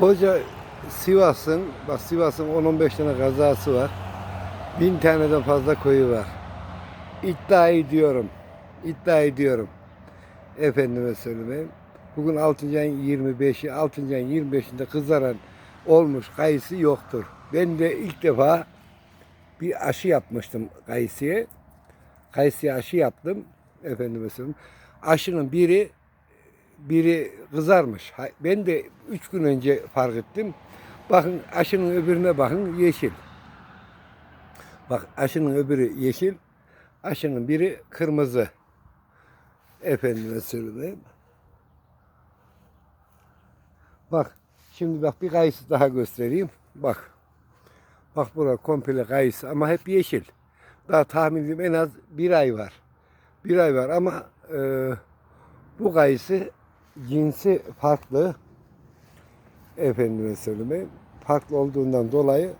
Koca Sivas'ın, bak Sivas'ın 10-15 tane kazası var. Bin taneden fazla koyu var. İddia ediyorum. İddia ediyorum. Efendime söyleyeyim. Bugün 6. ayın 25'i, 6. ayın 25'inde kızaran olmuş kayısı yoktur. Ben de ilk defa bir aşı yapmıştım kayısıya. Kayısıya aşı yaptım. Efendime söyleyeyim. Aşının biri biri kızarmış. Ben de üç gün önce fark ettim. Bakın aşının öbürüne bakın yeşil. Bak aşının öbürü yeşil. Aşının biri kırmızı. Efendime söyleyeyim. Bak şimdi bak bir kayısı daha göstereyim. Bak. Bak bura komple kayısı ama hep yeşil. Daha tahmin en az bir ay var. Bir ay var ama e, bu kayısı cinsi farklı. Efendime söyleyeyim. Farklı olduğundan dolayı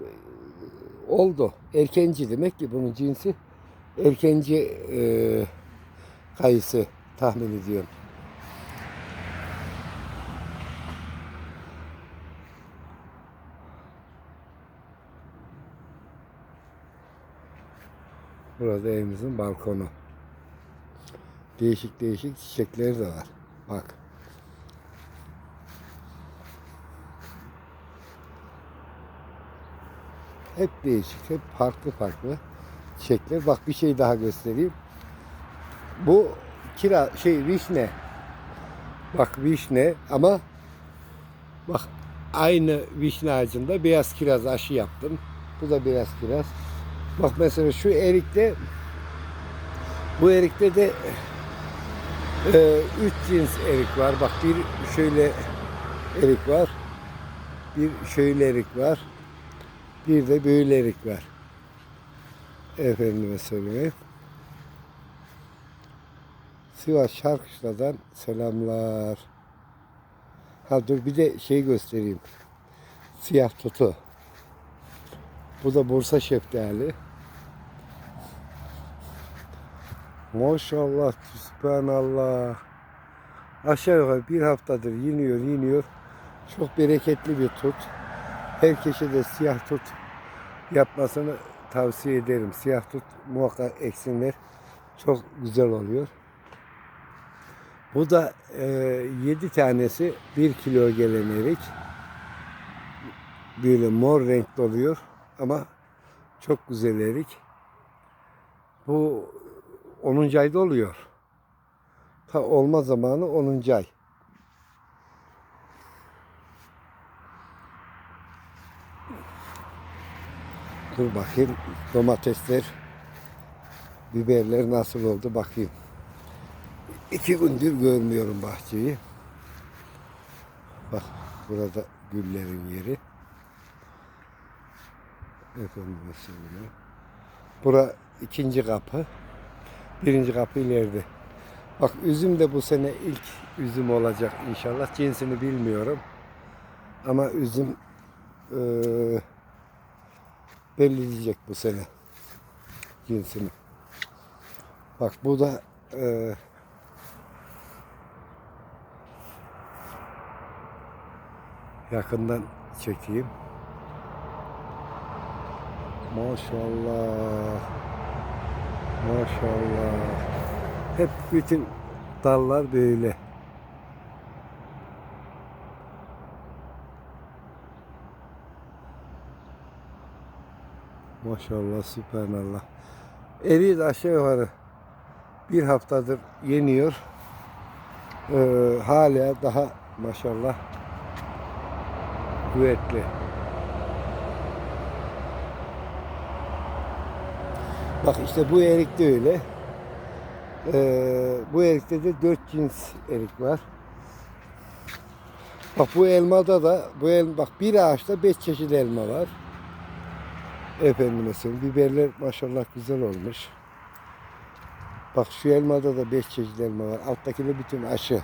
e, oldu. Erkenci demek ki bunun cinsi erkenci e, kayısı tahmin ediyorum. Burada evimizin balkonu. Değişik değişik çiçekleri de var. Bak. Hep değişik, hep farklı farklı çiçekler. Bak bir şey daha göstereyim. Bu kira şey vişne. Bak vişne ama bak aynı vişne ağacında beyaz kiraz aşı yaptım. Bu da beyaz kiraz. Bak mesela şu erikte bu erikte de e, üç cins erik var. Bak bir şöyle erik var. Bir şöyle erik var. Bir de böyle erik var. Efendime söyleyeyim. Sivas Şarkışla'dan selamlar. Ha dur bir de şey göstereyim. Siyah tutu. Bu da Bursa şeftali. Maşallah, sübhanallah. Aşağı yukarı bir haftadır yeniyor, yeniyor. Çok bereketli bir tut. Herkese de siyah tut yapmasını tavsiye ederim. Siyah tut muhakkak eksinler. Çok güzel oluyor. Bu da e, 7 tanesi 1 kilo gelen erik. Böyle mor renkli oluyor ama çok güzel erik. Bu 10. ayda oluyor. Ta olma zamanı 10. ay. Dur bakayım domatesler, biberler nasıl oldu bakayım. İki gündür görmüyorum bahçeyi. Bak burada güllerin yeri. Efendim söyleyeyim. Bura ikinci kapı. Birinci kapı ileride. Bak üzüm de bu sene ilk üzüm olacak inşallah. Cinsini bilmiyorum. Ama üzüm eee belli diyecek bu sene cinsini. Bak bu da eee yakından çekeyim. Maşallah. Maşallah. Hep bütün dallar böyle. Maşallah, sübhanallah. Eriği de aşağı yukarı bir haftadır yeniyor. Ee, hala daha maşallah kuvvetli. Bak işte bu erik de öyle. Ee, bu erikte de dört cins erik var. Bak bu elmada da bu el bak bir ağaçta beş çeşit elma var. Efendime söyleyeyim biberler maşallah güzel olmuş. Bak şu elmada da beş çeşit elma var. Alttaki de bütün aşı.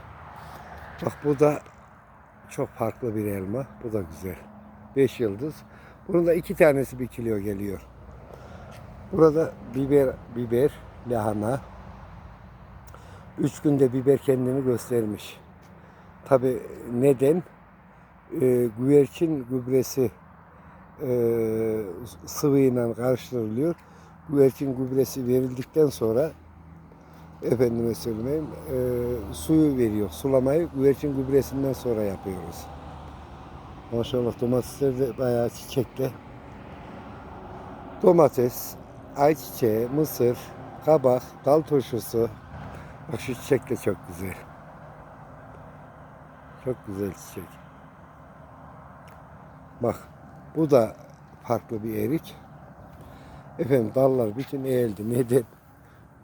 Bak bu da çok farklı bir elma. Bu da güzel. Beş yıldız. Bunun da iki tanesi bir kilo geliyor. Burada biber, biber, lahana. Üç günde biber kendini göstermiş. Tabi neden? Ee, güvercin gübresi e, sıvıyla karıştırılıyor. Güvercin gübresi verildikten sonra efendime söyleyeyim e, suyu veriyor. Sulamayı güvercin gübresinden sonra yapıyoruz. Maşallah domatesler de bayağı çiçekli. Domates, ayçiçeği, mısır, kabak, dal turşusu. Bak şu çiçek de çok güzel. Çok güzel çiçek. Bak bu da farklı bir erik. Efendim dallar bütün eğildi. Neden?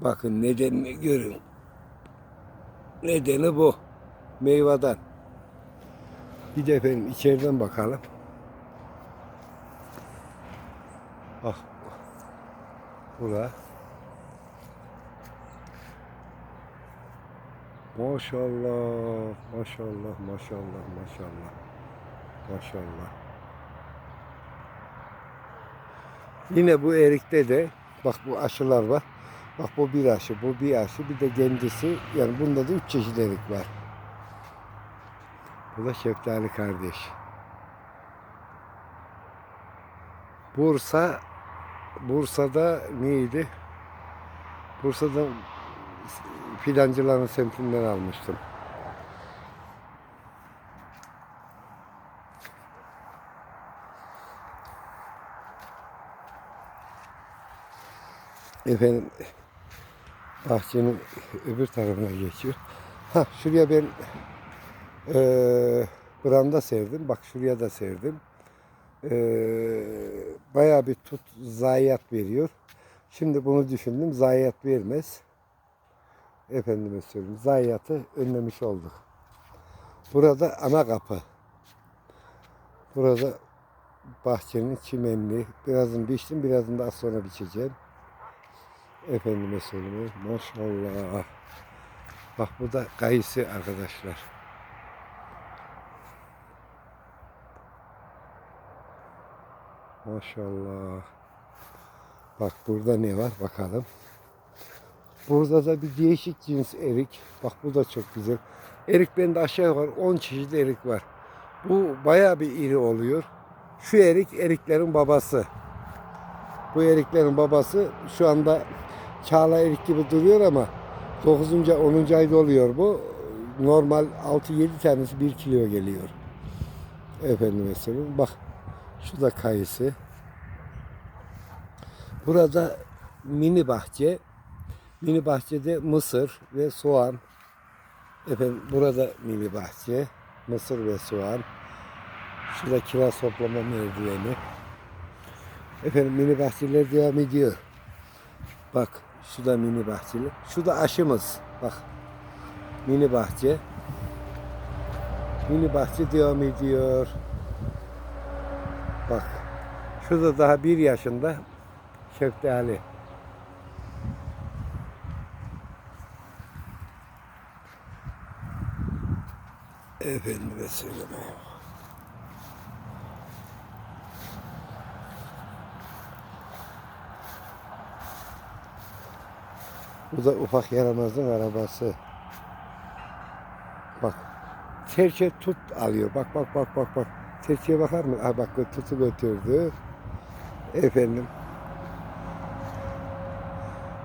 Bakın nedenini görün. Nedeni bu. Meyveden. Bir de efendim içeriden bakalım. Bak. Bura. Maşallah, maşallah, maşallah, maşallah, maşallah. Yine bu erikte de bak bu aşılar var. Bak bu bir aşı, bu bir aşı, bir de kendisi. Yani bunda da üç çeşit erik var. Bu da şeftali kardeş. Bursa, Bursa'da neydi? Bursa'da fidancıların semtinden almıştım. Efendim bahçenin öbür tarafına geçiyor. Ha şuraya ben eee branda serdim. Bak şuraya da serdim. Eee bayağı bir tut zayiat veriyor. Şimdi bunu düşündüm. Zayiat vermez. Efendime söyleyeyim. Zayiatı önlemiş olduk. Burada ana kapı. Burada bahçenin çimenli. Birazını biçtim. Birazını da az sonra biçeceğim. Efendime söyleyeyim. Maşallah. Bak bu da kayısı arkadaşlar. Maşallah. Bak burada ne var bakalım. Burada da bir değişik cins erik. Bak bu da çok güzel. Erik bende aşağı yukarı 10 çeşit erik var. Bu bayağı bir iri oluyor. Şu erik eriklerin babası. Bu eriklerin babası şu anda çağla erik gibi duruyor ama 9. 10. ayda oluyor bu. Normal 6-7 tanesi 1 kilo geliyor. Efendim söyleyeyim. Bak şu da kayısı. Burada mini bahçe. Mini bahçede mısır ve soğan. Efendim burada mini bahçe. Mısır ve soğan. Şurada kiraz toplama merdiveni. Efendim mini bahçeler devam ediyor. Bak şu da mini bahçeli. Şu da aşımız. Bak mini bahçe. Mini bahçe devam ediyor. Bak şurada daha bir yaşında şeftali. Efendime söyleme. Bu da ufak yaramazın arabası. Bak. Serçe tut alıyor. Bak bak bak bak bak. Serçeye bakar mı? Ha bak tutu götürdü. Efendim.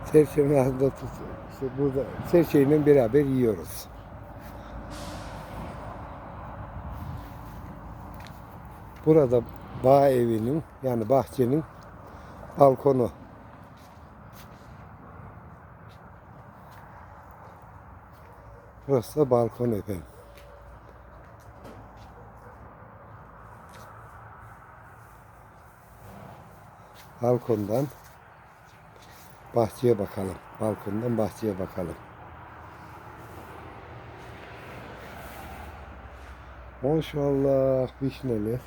Serçenin ağzında tut. İşte burada serçeyle beraber yiyoruz. Burada bağ evinin yani bahçenin balkonu. Burası da balkon efendim. Balkondan bahçeye bakalım. Balkondan bahçeye bakalım. Maşallah vişneler.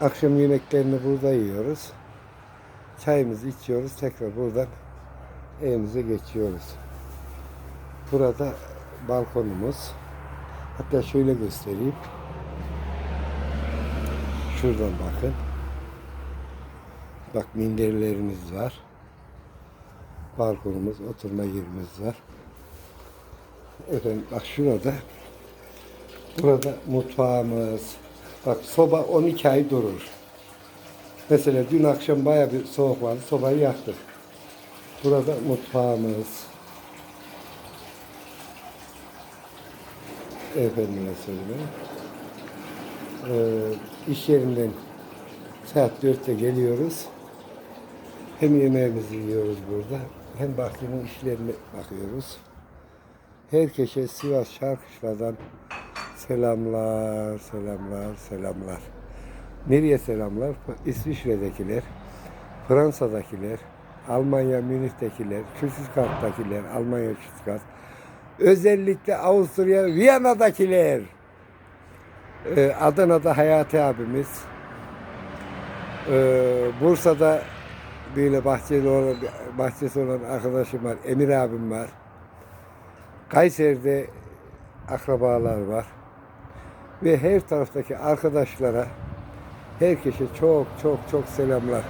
Akşam yemeklerini burada yiyoruz. Çayımızı içiyoruz. Tekrar buradan evimize geçiyoruz. Burada balkonumuz. Hatta şöyle göstereyim. Şuradan bakın. Bak minderlerimiz var. balkonumuz, oturma yerimiz var. Efendim bak şurada burada mutfağımız. Bak soba 12 ay durur. Mesela dün akşam baya bir soğuk vardı. Sobayı yaktık. Burada mutfağımız. Efendime söyleyeyim. Ee, iş yerinden saat 4'te geliyoruz. Hem yemeğimizi yiyoruz burada. Hem bahçenin işlerine bakıyoruz. Herkese Sivas Şarkışla'dan selamlar, selamlar, selamlar. Nereye selamlar? İsviçre'dekiler, Fransa'dakiler, Almanya Münih'tekiler, Stuttgart'takiler, Almanya Stuttgart, özellikle Avusturya Viyana'dakiler, Ee, Adana'da Hayati abimiz, ee, Bursa'da böyle bahçeli olan, bahçesi olan arkadaşım var, Emir abim var. Kayseri'de akrabalar var. Ve her taraftaki arkadaşlara herkese çok çok çok selamlar.